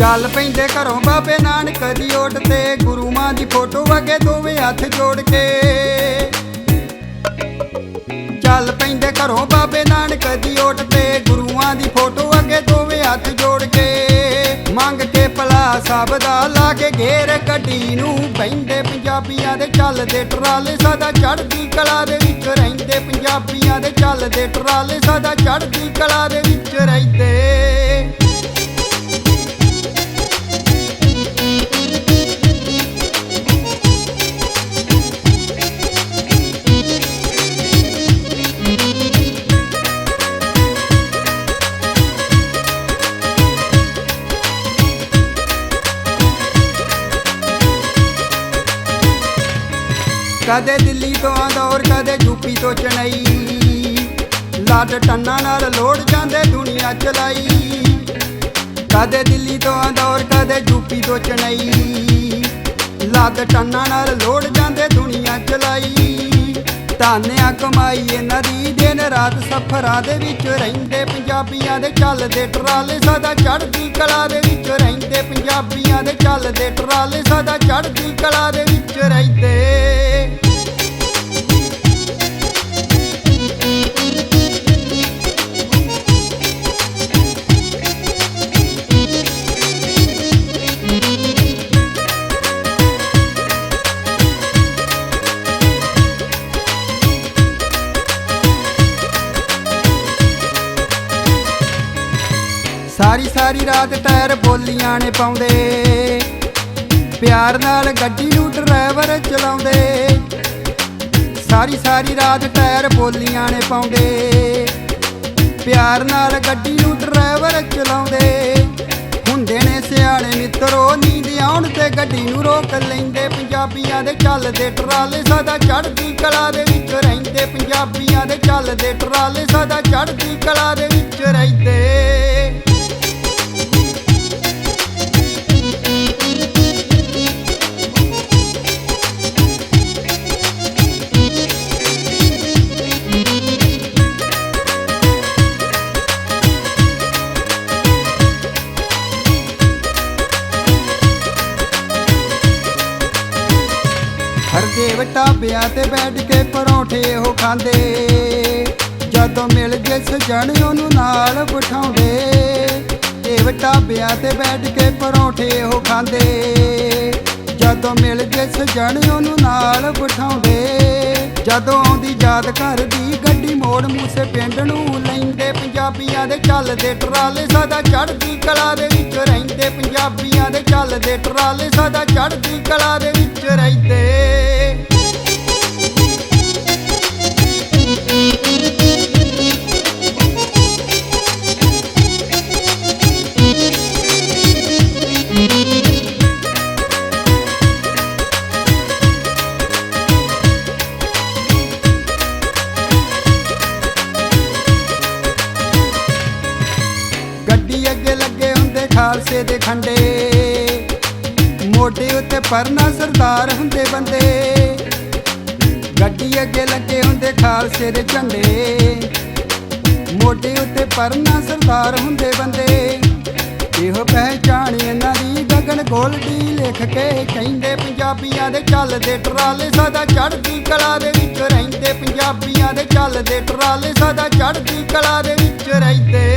ਚੱਲ ਪੈਂਦੇ ਘਰੋਂ ਬਾਬੇ ਨਾਨਕ ਦੀ ਓਟ ਤੇ। ਗੁਰੂ ਮਾਂ ਦੀ ਫੋਟੋ ਅੱਗੇ ਦੋਵੇਂ ਹੱਥ ਜੋੜ ਕੇ। ਚੱਲ ਪੈਂਦੇ ਘਰੋਂ ਬਾਬੇ ਨਾਨਕ ਦੀ ਓਟ ਤੇ। ਗੁਰੂਆਂ ਦੀ ਫੋਟੋ ਅੱਗੇ ਦੋਵੇਂ ਹੱਥ ਜੋੜ ਕੇ। ਮੰਗ ਕੇ ਭਲਾ ਸਭ ਦਾ ਲਾ ਕੇ ਘੇਰ ਗੱਡੀ ਨੂੰ। ਬੈਂਦੇ ਪੰਜਾਬੀਆਂ ਦੇ ਚੱਲਦੇ ਟਰਾਲੇ ਸਦਾ ਚੜ੍ਹਦੀ ਕਲਾ ਦੇ ਵਿੱਚ ਰਹਿੰਦੇ। ਪੰਜਾਬੀਆਂ ਦੇ ਚੱਲਦੇ ਟਰਾਲੇ ਸਦਾ ਚੜ੍ਹਦੀ ਕਲਾ ਦੇ ਵਿੱਚ ਰਹਿੰਦੇ। ਕਦੇ ਦਿੱਲੀ ਤੋਂ ਆਂਦੌਰ ਕਦੇ ਯੂਪੀ ਤੋਂ ਚੇਨਈ। ਲੱਡ ਟੰਨਾ ਨਾਲ ਲੋੜ ਜਾਂਦੇ ਦੁਨੀਆ ਚਲਾਈ। ਕਦੇ ਦਿੱਲੀ ਤੋਂ ਆਂਦੌਰ ਕਦੇ ਯੂਪੀ ਤੋਂ ਚੇਨਈ। ਲੱਦ ਟੰਨਾ ਨਾਲ ਲੋੜ ਜਾਂਦੇ ਦੁਨੀਆ ਚਲਾਈ। ਧਾਨਿਆ ਕਮਾਈ ਇਹਨਾਂ ਦੀ, ਦਿਨ ਰਾਤ ਸਫਰਾਂ ਦੇ ਵਿੱਚ ਰਹਿੰਦੇ ਪੰਜਾਬੀਆਂ ਦੇ ਚੱਲਦੇ ਟਰਾਲੇ ਸਦਾ ਚੜ੍ਹਦੀ ਕਲਾ ਦੇ ਵਿੱਚ ਰਹਿੰਦੇ ਪੰਜਾਬੀਆਂ ਦੇ ਚੱਲਦੇ ਟਰਾਲੇ ਸਦਾ ਚੜ੍ਹਦੀ ਕਲਾ ਦੇ ਸਾਰੀ ਸਾਰੀ ਰਾਤ ਟਾਇਰ ਬੋਲੀਆਂ ਨੇ ਪਾਉਂਦੇ। ਪਿਆਰ ਨਾਲ ਗੱਡੀ ਨੂੰ ਡਰਾਈਵਰ ਚਲਾਉਂਦੇ। ਸਾਰੀ ਸਾਰੀ ਰਾਤ ਟਾਇਰ ਬੋਲੀਆਂ ਨੇ ਪਾਉਂਦੇ। ਪਿਆਰ ਨਾਲ ਗੱਡੀ ਨੂੰ ਡਰਾਈਵਰ ਚਲਾਉਂਦੇ। ਹੁੰਦੇ ਨੇ ਸਿਆਣੇ ਮਿੱਤਰੋ, ਨੀਂਦ ਆਉਣ ਤੇ ਗੱਡੀ ਨੂੰ ਰੋਕ ਲੈਂਦੇ। ਪੰਜਾਬੀਆਂ ਦੇ ਚੱਲਦੇ ਟਰਾਲੇ ਸਦਾ ਚੜ੍ਹਦੀ ਕਲਾ ਦੇ ਵਿੱਚ ਰਹਿੰਦੇ। ਪੰਜਾਬੀਆਂ ਦੇ ਚੱਲਦੇ ਟਰਾਲੇ ਸਦਾ ਚੜ੍ਹਦੀ ਕਲਾ ਦੇ ਵਿੱਚ ਰਹਿੰਦੇ। ਹਰਦੇਵ ਢਾਬਿਆਂ ਤੇ ਬੈਠ ਕੇ ਪਰੌਂਠੇ ਉਹ ਖਾਂਦੇ। ਜਦੋਂ ਮਿਲ ਜੇ ਸਜਣ ਉਹਨੂੰ ਨਾਲ ਬਿਠਾਉਂਦੇ। ਦੇਵ ਢਾਬਿਆਂ ਤੇ ਬੈਠ ਕੇ ਪਰੌਂਠੇ ਉਹ ਖਾਂਦੇ। ਜਦੋਂ ਮਿਲ ਜੇ ਸਜਣ ਉਹਨੂੰ ਨਾਲ ਬਿਠਾਉਂਦੇ। ਜਦੋਂ ਆਉਂਦੀ ਯਾਦ ਕਰਦੀ ਗੱਡੀ ਮੋੜ ਮੂਸੇ ਪਿੰਡ ਨੂੰ ਲੈਂਦੇ। ਪੰਜਾਬੀਆਂ ਦੇ ਚੱਲਦੇ ਟਰਾਲੇ ਸਦਾ ਚੜਦੀ ਕਲਾ ਦੇ ਵਿੱਚ ਰਹਿੰਦੇ। ਪੰਜਾਬੀਆਂ ਦੇ ਚੱਲਦੇ ਟਰਾਲੇ ਸਦਾ ਚੜ੍ਹਦੀ ਕਲਾ ਦੇ ਵਿੱਚ ਰਹਿੰਦੇ। ਖਾਲਸੇ ਦੇ ਖੰਡੇ ਮੋਢੇ ਉੱਤੇ ਪਰਨਾ ਸਰਦਾਰ ਹੁੰਦੇ ਬੰਦੇ। ਗੱਡੀ ਅੱਗੇ ਲੱਗੇ ਹੁੰਦੇ ਖਾਲਸੇ ਦੇ ਝੰਡੇ। ਮੋਢੇ ਉੱਤੇ ਪਰਨਾ ਸਰਦਾਰ ਹੁੰਦੇ ਬੰਦੇ। ਇਹੋ ਪਹਿਚਾਣ ਇਹਨਾਂ ਦੀ, ਗਗਨ ਗੋਲਡੀ ਲਿਖ ਕੇ ਕਹਿੰਦੇ ਪੰਜਾਬੀਆਂ ਦੇ ਚੱਲਦੇ ਟਰਾਲੇ ਸਦਾ ਚੜ੍ਹਦੀ ਕਲਾ ਦੇ ਵਿੱਚ ਰਹਿੰਦੇ। ਪੰਜਾਬੀਆਂ ਦੇ ਚੱਲਦੇ ਟਰਾਲੇ ਸਦਾ ਚੜ੍ਹਦੀ ਕਲਾ ਦੇ ਵਿੱਚ ਰਹਿੰਦੇ।